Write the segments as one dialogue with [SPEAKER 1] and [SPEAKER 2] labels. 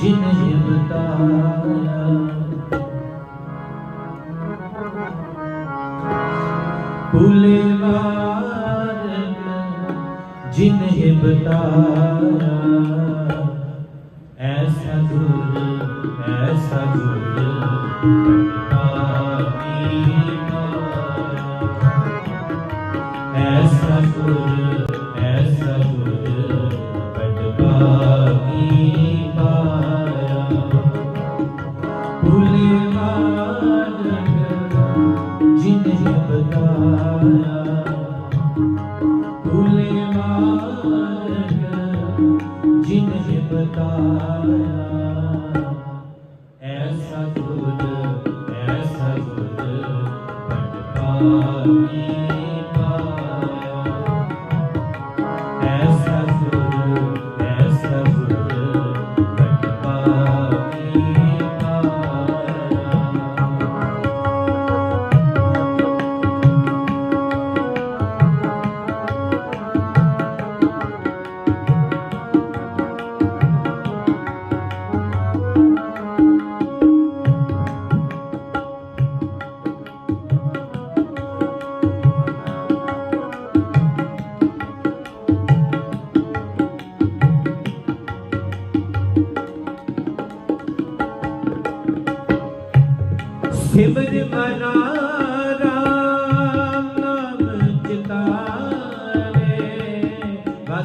[SPEAKER 1] ਜਿਨੇ ਬਤਾਇਆ ਭੁਲੇ ਮਾਰਗ ਜਿਨੇ ਬਤਾਇਆ ਐਸਾ ਗੁਰ ਐਸਾ ਗੁਰ। बताया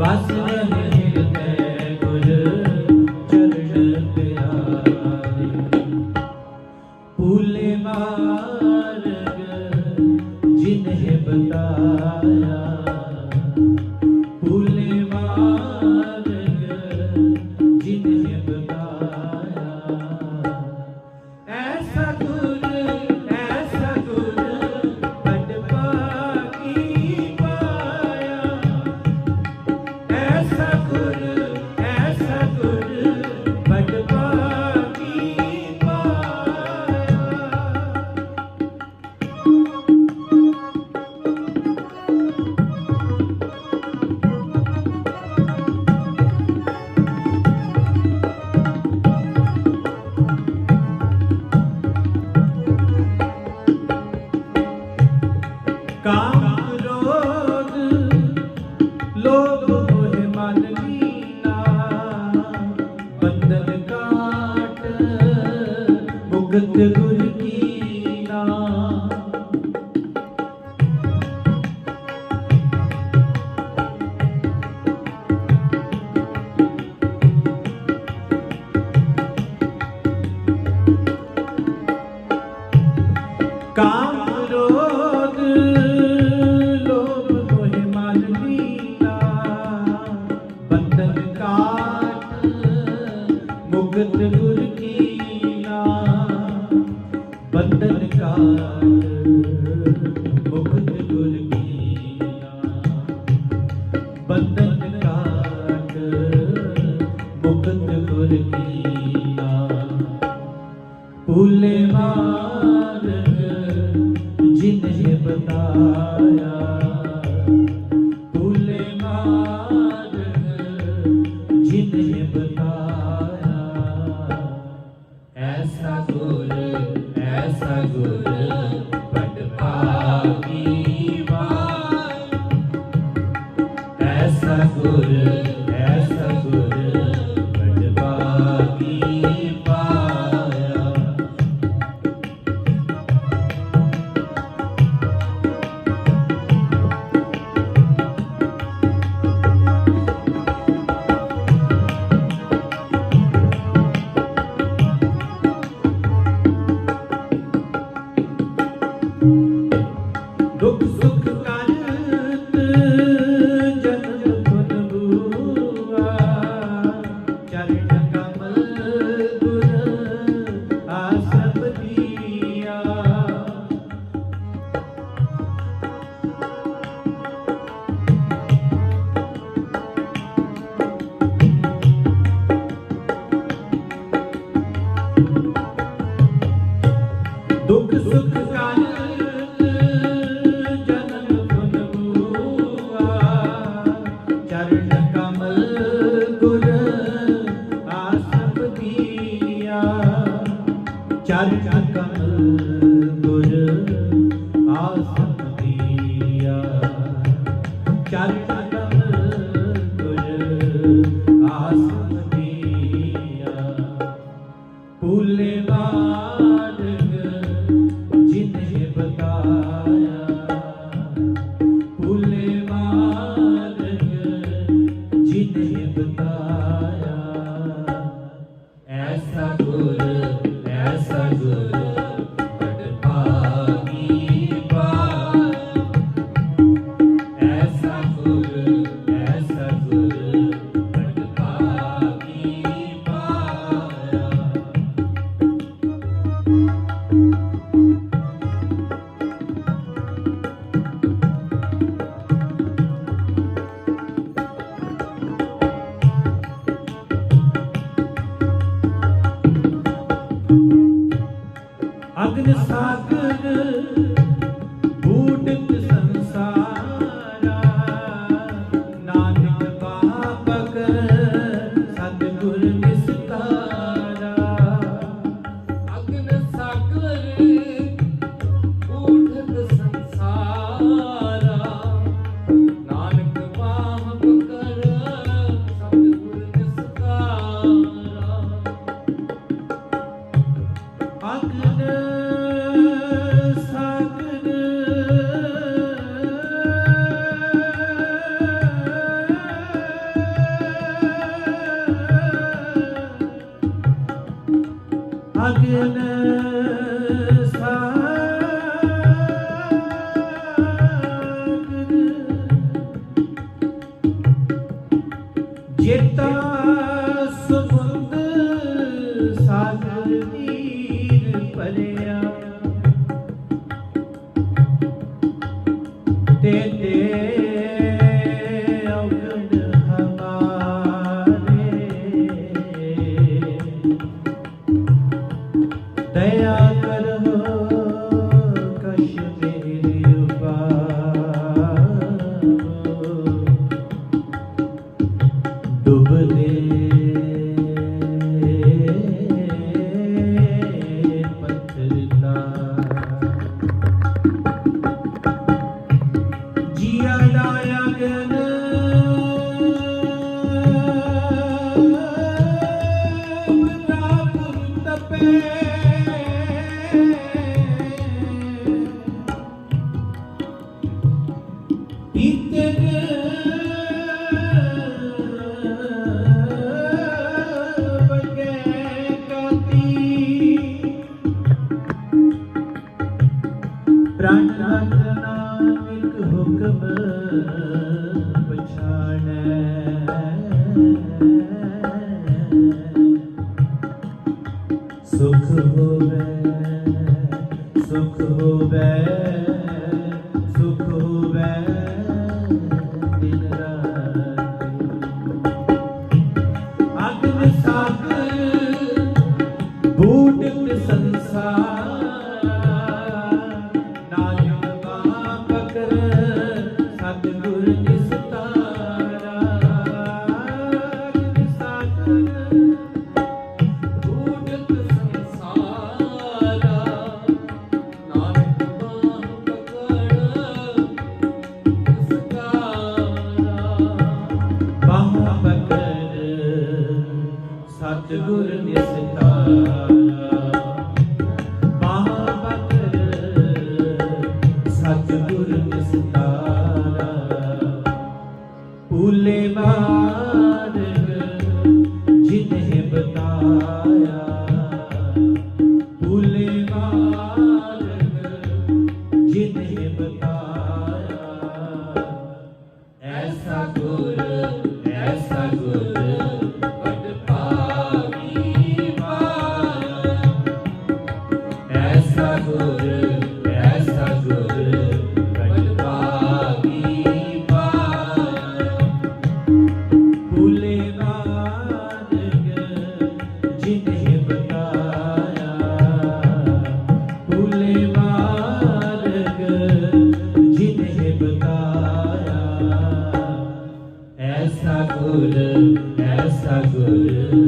[SPEAKER 1] Was കൊടുത്തു ਕੀਨਾ ਭੁਲੇ ਮਾਰਗ ਜਿਨੇ ਬਤਾਇਆ। ਭੁਲੇ ਮਾਰਗ ਜਿਨੇ ਬਤਾਇਆ। ਐਸਾ ਗੁਰ ਐਸਾ ਗੁਰ Look at this Afghanistan ਪ੍ਰਾਨ ਨਾਨਕ ਹੁਕਮ। ਭੂਲੇ ਐਸਾ